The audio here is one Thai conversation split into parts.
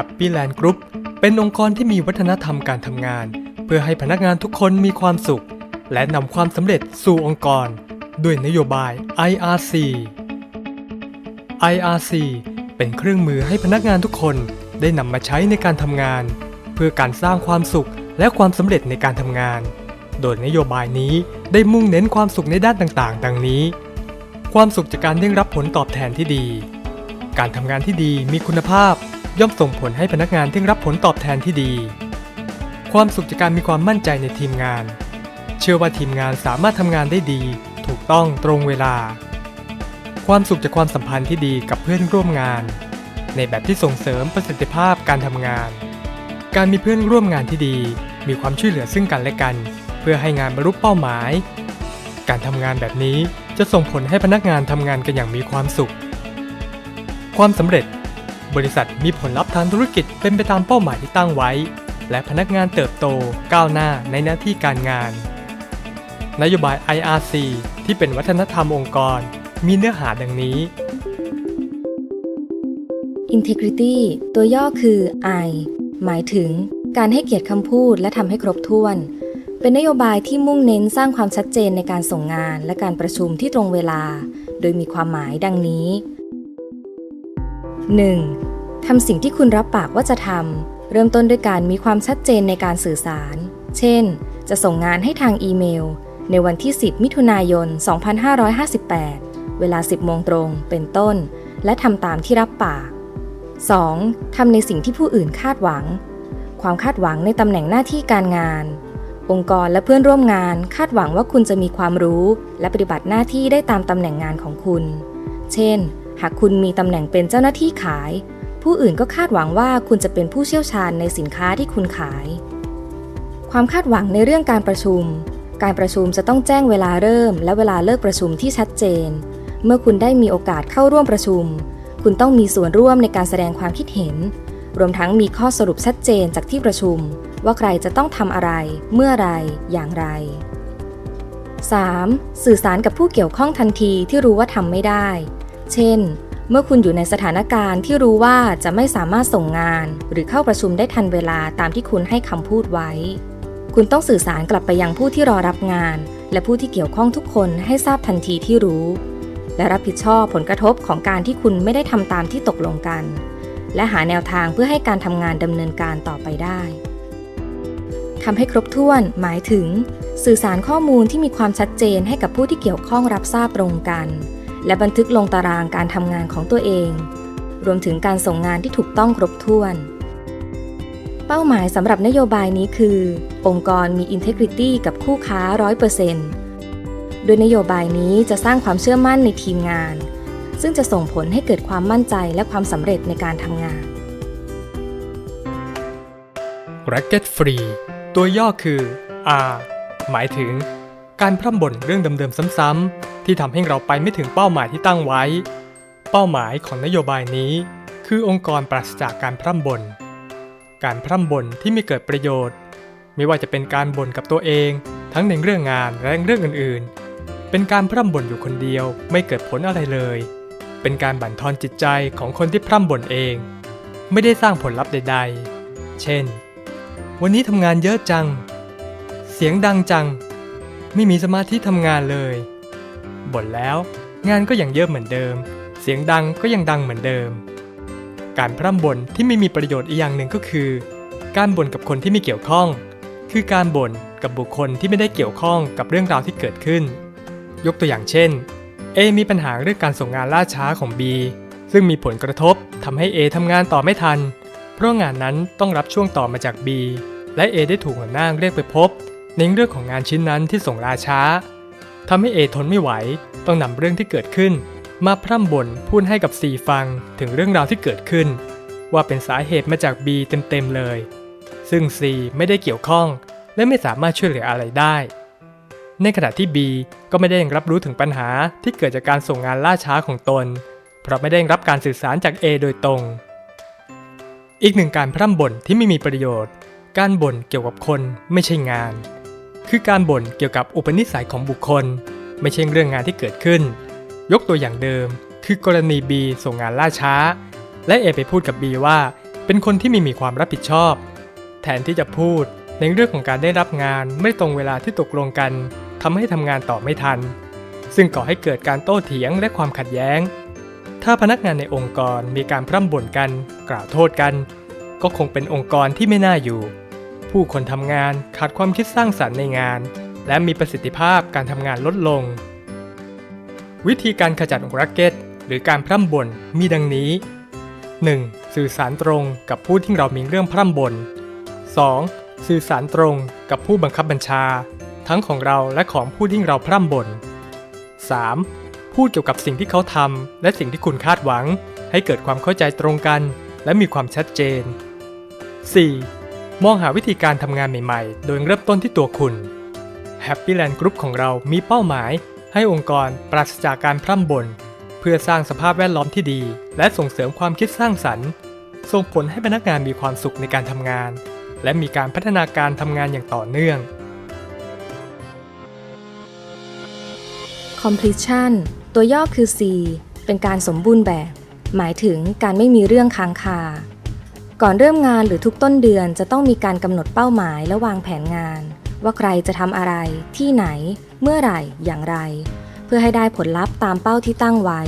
Happy Land Group เป็นองค์กรที่มีวัฒนธรรมการทำงาน เพื่อให้พนักงานทุกคนมีความสุข และนำความสำเร็จสู่องค์กร ด้วยนโยบาย IRC IRC เป็นเครื่องมือให้พนักงานทุกคนได้นำมาใช้ในการทำงาน เพื่อการสร้างความสุขและความสำเร็จในการทำงาน โดยนโยบายนี้ได้มุ่งเน้นความสุขในด้านต่างๆ ดังนี้ ความสุขจากการได้รับผลตอบแทนที่ดี การทำงานที่ดีมีคุณภาพ ย่อมส่งผลให้พนักงานได้รับผลตอบแทนที่ดี ความสุขจากการมีความมั่นใจในทีมงาน เชื่อว่าทีมงานสามารถทำงานได้ดี ถูกต้องตรงเวลา ความสุขจากความสัมพันธ์ที่ดีกับเพื่อนร่วมงาน ในแบบที่ส่งเสริมประสิทธิภาพการทำงาน การมีเพื่อนร่วมงานที่ดี มีความช่วยเหลือซึ่งกันและกัน เพื่อให้งานบรรลุเป้าหมาย การทำงานแบบนี้จะส่งผลให้พนักงานทำงานกันอย่างมีความสุข ความสำเร็จ บริษัทมีผลลัพธ์ทางธุรกิจเป็นไปตามเป้าหมายที่ตั้งไว้ และพนักงานเติบโตก้าวหน้าในหน้าที่การงาน นโยบาย IRC ที่เป็นวัฒนธรรมองค์กร มีเนื้อหาดังนี้ Integrity ตัวย่อคือ I หมายถึงการให้เกียรติคำพูดและทำให้ครบถ้วน เป็นนโยบายที่มุ่งเน้นสร้างความชัดเจนในการส่งงานและการประชุมที่ตรงเวลา โดยมีความหมายดังนี้ 1. ทำสิ่งที่คุณรับปากว่าจะทำ เริ่มต้นด้วยการมีความชัดเจนในการสื่อสาร เช่น จะส่งงานให้ทางอีเมล ในวันที่ 10 มิถุนายน 2558 เวลา 10 โมงตรง เป็นต้น และทำตามที่รับปาก 2. ทำในสิ่งที่ผู้อื่นคาดหวัง ความคาดหวังในตำแหน่งหน้าที่การงาน องค์กรและเพื่อนร่วมงานคาดหวังว่าคุณจะมีความรู้ และปฏิบัติหน้าที่ได้ตามตำแหน่งงานของคุณ เช่น หากคุณมีตำแหน่งเป็นเจ้าหน้าที่ขาย ผู้อื่นก็คาดหวังว่าคุณจะเป็นผู้เชี่ยวชาญในสินค้าที่คุณขาย ความคาดหวังในเรื่องการประชุม การประชุมจะต้องแจ้งเวลาเริ่ม และเวลาเลิกประชุมที่ชัดเจน เมื่อคุณได้มีโอกาสเข้าร่วมประชุม คุณต้องมีส่วนร่วมในการแสดงความคิดเห็น รวมทั้งมีข้อสรุปชัดเจนจากที่ประชุม ว่าใครจะต้องทำอะไร เมื่อไร อย่างไร 3. สื่อสารกับผู้เกี่ยวข้องทันทีที่รู้ว่าทำไม่ได้ เช่น เมื่อคุณอยู่ในสถานการณ์ที่รู้ว่าจะไม่สามารถส่งงาน หรือเข้าประชุมได้ทันเวลาตามที่คุณให้คำพูดไว้ คุณต้องสื่อสารกลับไปยังผู้ที่รอรับงาน และผู้ที่เกี่ยวข้องทุกคนให้ทราบทันทีที่รู้ และรับผิดชอบผลกระทบของการที่คุณไม่ได้ทำตามที่ตกลงกัน และหาแนวทางเพื่อให้การทำงานดำเนินการต่อไปได้ทำให้ครบถ้วน หมายถึง สื่อสารข้อมูลที่มีความชัดเจนให้กับผู้ที่เกี่ยวข้องรับทราบตรงกัน และบันทึกลงตารางการทำงานของตัวเอง รวมถึงการส่งงานที่ถูกต้องครบถ้วน เป้าหมายสำหรับนโยบายนี้คือ องค์กรมี Integrity กับคู่ค้า 100%โดยนโยบายนี้จะสร้างความเชื่อมั่นในทีมงาน ซึ่งจะส่งผลให้เกิดความมั่นใจและความสำเร็จในการทำงาน Racket Free ตัวย่อคือ R หมายถึง การพร่ำบ่นเรื่องเดิมๆซ้ำๆที่ทำให้เราไปไม่ถึงเป้าหมายที่ตั้งไว้ เป้าหมายของนโยบายนี้ คือองค์กรปราศจากการพร่ำบ่นการพร่ำบ่นที่ไม่เกิดประโยชน์ ไม่ว่าจะเป็นการบ่นกับตัวเอง ทั้งในเรื่องงานและเรื่องอื่นๆ เป็นการพร่ำบ่นอยู่คนเดียวไม่เกิดผลอะไรเลย เป็นการบั่นทอนจิตใจของคนที่พร่ำบ่นเอง ไม่ได้สร้างผลลัพธ์ใด ๆ เช่น วันนี้ทำงานเยอะจัง เสียงดังจัง ไม่มีสมาธิทำงานเลยบ่นแล้วงานก็ยังเยอะเหมือนเดิม เสียงดังก็ยังดังเหมือนเดิม การพร่ำบ่นที่ไม่มีประโยชน์อีกอย่างหนึ่งก็คือ การบ่นกับคนที่ไม่เกี่ยวข้อง คือการบ่นกับบุคคลที่ไม่ได้เกี่ยวข้องกับเรื่องราวที่เกิดขึ้น ยกตัวอย่างเช่น A มีปัญหาเรื่องการส่งงานล่าช้าของ B ซึ่งมีผลกระทบทำให้ A ทำงานต่อไม่ทัน เพราะงานนั้นต้องรับช่วงต่อมาจาก B และ A ได้ถูกหัวหน้าเรียกไปพบ ในเรื่องของงานชิ้นนั้นที่ส่งล่าช้าทำให้ A ทนไม่ไหว ต้องนำเรื่องที่เกิดขึ้น มาพร่ำบ่นพูดให้กับ C ฟังถึงเรื่องราวที่เกิดขึ้น ว่าเป็นสาเหตุมาจาก B เต็มๆเลย ซึ่ง C ไม่ได้เกี่ยวข้อง และไม่สามารถช่วยเหลืออะไรได้ ในขณะที่ B ก็ไม่ได้รับรู้ถึงปัญหาที่เกิดจากการส่งงานล่าช้าของตน เพราะไม่ได้รับการสื่อสารจาก A โดยตรง อีกหนึ่งการพร่ำบ่นที่ไม่มีประโยชน์ การบ่นเกี่ยวกับคนไม่ใช่งาน คือการบ่นเกี่ยวกับอุปนิสัยของบุคคล ไม่ใช่เรื่องงานที่เกิดขึ้น ยกตัวอย่างเดิม คือกรณี B ส่งงานล่าช้า และ A ไปพูดกับ B ว่า เป็นคนที่ไม่มีความรับผิดชอบ แทนที่จะพูดในเรื่องของการได้รับงานไม่ตรงเวลาที่ตกลงกันทำให้ทำงานต่อไม่ทัน ซึ่งก่อให้เกิดการโต้เถียงและความขัดแย้ง ถ้าพนักงานในองค์กรมีการพร่ำบ่นกัน กล่าวโทษกัน ก็คงเป็นองค์กรที่ไม่น่าอยู่ ผู้คนทำงานขาดความคิดสร้างสรรค์ในงาน และมีประสิทธิภาพการทำงานลดลง วิธีการขจัดรักเก็ต หรือการพร่ำบ่นมีดังนี้ 1. สื่อสารตรงกับผู้ที่เรามีเรื่องพร่ำบ่น 2. สื่อสารตรงกับผู้บังคับบัญชา ทั้งของเราและของผู้ที่เราพร่ำบ่น 3. พูดเกี่ยวกับสิ่งที่เขาทำและสิ่งที่คุณคาดหวัง ให้เกิดความเข้าใจตรงกัน และมีความชัดเจน 4. มองหาวิธีการทำงานใหม่ๆ โดยเริ่มต้นที่ตัวคุณ Happy Land Group ของเรามีเป้าหมาย ให้องค์กรปราศจากการพร่ำบ่นเพื่อสร้างสภาพแวดล้อมที่ดี และส่งเสริมความคิดสร้างสรรค์ ส่งผลให้พนักงานมีความสุขในการทำงาน และมีการพัฒนาการทำงานอย่างต่อเนื่อง completion ตัวย่อคือ C เป็นการสมบูรณ์แบบ หมายถึงการไม่มีเรื่องค้างคา ก่อนเริ่มงานหรือทุกต้นเดือนจะต้องมีการกำหนดเป้าหมายและวางแผนงาน ว่าใครจะทำอะไร ที่ไหน เมื่อไหร่ อย่างไร เพื่อให้ได้ผลลัพธ์ตามเป้าที่ตั้งไว้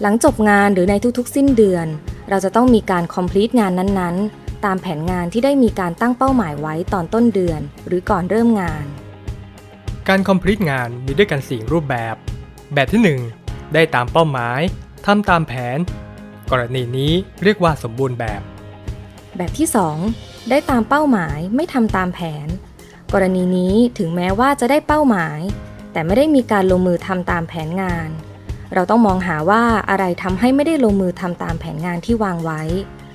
หลังจบงานหรือในทุกๆ สิ้นเดือน เราจะต้องมีการ complete งานนั้นๆ ตามแผนงานที่ได้มีการตั้งเป้าหมายไว้ตอนต้นเดือน หรือก่อนเริ่มงาน การ complete งานมีด้วยกัน 4 รูปแบบ แบบที่ 1 ได้ตามเป้าหมายทำตามแผน กรณีนี้เรียกว่าสมบูรณ์แบบ แบบที่ 2 ได้ตามเป้าหมายไม่ทำตามแผน กรณีนี้ถึงแม้ว่าจะได้เป้าหมาย แต่ไม่ได้มีการลงมือทำตามแผนงาน เราต้องมองหาว่าอะไรทำให้ไม่ได้ลงมือทำตามแผนงานที่วางไว้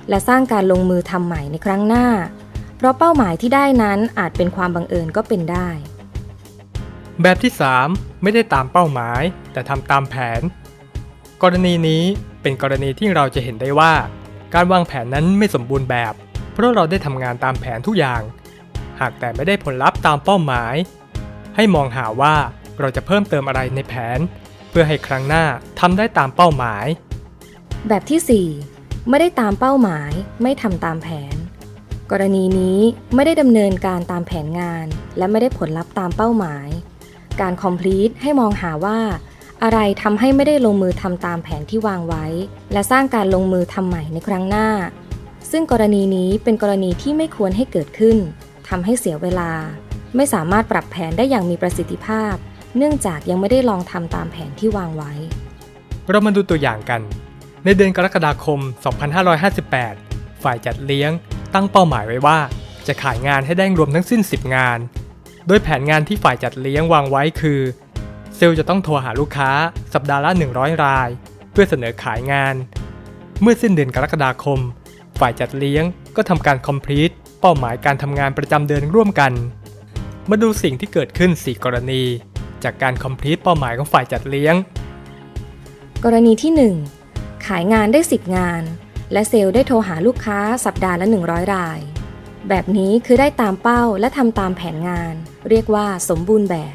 และสร้างการลงมือทำใหม่ในครั้งหน้า เพราะเป้าหมายที่ได้นั้นอาจเป็นความบังเอิญก็เป็นได้ แบบที่ 3 ไม่ได้ตามเป้าหมาย แต่ทำตามแผน กรณีนี้เป็นกรณีที่เราจะเห็นได้ว่า การวางแผนนั้นไม่สมบูรณ์แบบ เพราะเราได้ทำงานตามแผนทุกอย่าง หากแต่ไม่ได้ผลลัพธ์ตามเป้าหมาย ให้มองหาว่าเราจะเพิ่มเติมอะไรในแผน เพื่อให้ครั้งหน้าทำได้ตามเป้าหมาย แบบที่ 4 ไม่ได้ตามเป้าหมาย ไม่ทำตามแผน กรณีนี้ไม่ได้ดำเนินการตามแผนงาน และไม่ได้ผลลัพธ์ตามเป้าหมาย การ complete ให้มองหาว่า อะไรทำให้ไม่ได้ลงมือทำตามแผนที่วางไว้ และสร้างการลงมือทำใหม่ในครั้งหน้า ซึ่งกรณีนี้เป็นกรณีที่ไม่ควรให้เกิดขึ้นทำให้เสียเวลา ไม่สามารถปรับแผนได้อย่างมีประสิทธิภาพ เนื่องจากยังไม่ได้ลองทำตามแผนที่วางไว้ เรามาดูตัวอย่างกัน ในเดือนกรกฎาคม 2558 ฝ่ายจัดเลี้ยง ตั้งเป้าหมายไว้ว่า จะขายงานให้ได้รวมทั้งสิ้น 10 งาน โดยแผนงานที่ฝ่ายจัดเลี้ยงวางไว้คือ เซลล์จะต้องโทรหาลูกค้า สัปดาห์ละ 100 ราย เพื่อเสนอขายงาน เมื่อสิ้นเดือนกรกฎาคม ฝ่ายจัดเลี้ยงก็ทำการ complete เป้าหมายการทำงานประจำเดือนร่วมกัน มาดูสิ่งที่เกิดขึ้น 4 กรณี จากการ complete เป้าหมายของฝ่ายจัดเลี้ยง กรณีที่ 1 ขายงานได้ 10 งาน และเซลล์ได้โทรหาลูกค้าสัปดาห์ละ 100 ราย แบบนี้คือได้ตามเป้าและทำตามแผนงาน เรียกว่าสมบูรณ์แบบ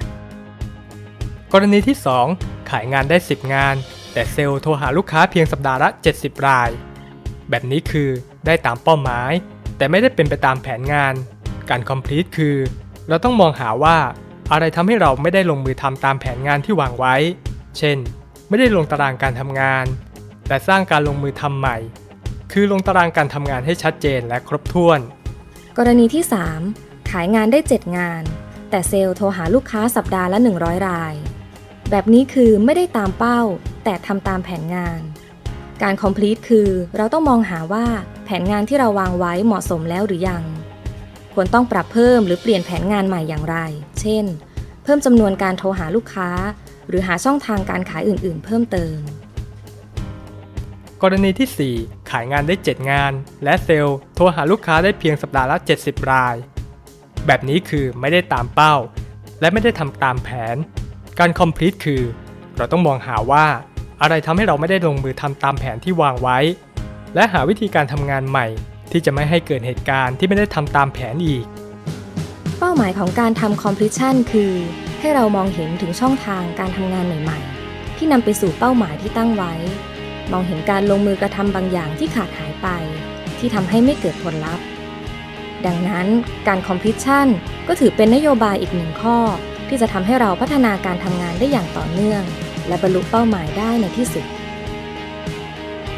กรณีที่ 2 ขายงานได้ 10 งาน แต่เซลล์โทรหาลูกค้าเพียงสัปดาห์ละ 70 ราย แบบนี้คือได้ตามเป้าหมาย แต่ไม่ได้เป็นไปตามแผนงาน การ complete คือ เราต้องมองหาว่าอะไรทำให้เราไม่ได้ลงมือทำตามแผนงานที่วางไว้ เช่น ไม่ได้ลงตารางการทำงาน แต่สร้างการลงมือทำใหม่ คือลงตารางการทำงานให้ชัดเจนและครบถ้วน กรณีที่ 3 ขายงานได้ 7 งาน แต่เซลล์โทรหาลูกค้าสัปดาห์ละ 100 ราย แบบนี้คือไม่ได้ตามเป้า แต่ทำตามแผนงาน การ complete คือเราต้องมองหาว่าแผนงานที่เราวางไว้เหมาะสมแล้วหรือยัง ควรต้องปรับเพิ่มหรือเปลี่ยนแผนงานใหม่อย่างไร เช่น เพิ่มจำนวนการโทรหาลูกค้า หรือหาช่องทางการขายอื่นๆ เพิ่มเติม กรณีที่ 4 ขายงานได้ 7 งาน และเซลล์โทรหาลูกค้าได้เพียงสัปดาห์ละ 70 ราย แบบนี้คือไม่ได้ตามเป้า และไม่ได้ทำตามแผน การ complete คือ เราต้องมองหาว่าอะไรทำให้เราไม่ได้ลงมือทำตามแผนที่วางไว้ และหาวิธีการทำงานใหม่ ที่จะไม่ให้เกิดเหตุการณ์ที่ไม่ได้ทำตามแผนอีก เป้าหมายของการทำ completion คือ ให้เรามองเห็นถึงช่องทางการทำงานใหม่ๆ ที่นำไปสู่เป้าหมายที่ตั้งไว้ มองเห็นการลงมือกระทำบางอย่างที่ขาดหายไป ที่ที่ทำให้ไม่เกิดผลลัพธ์ ดังนั้นการ completion ก็ถือเป็นนโยบายอีกหนึ่งข้อ ที่จะทำให้เราพัฒนาการทำงานได้อย่างต่อเนื่อง และบรรลุเป้าหมายได้ในที่สุด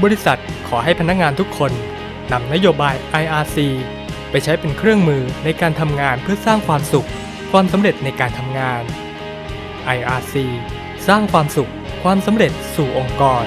บริษัทขอให้พนักงานทุกคนนำนโยบาย IRC ไปใช้เป็นเครื่องมือในการทำงานเพื่อสร้างความสุข ความสำเร็จในการทำงาน IRC สร้างความสุข ความสำเร็จสู่องค์กร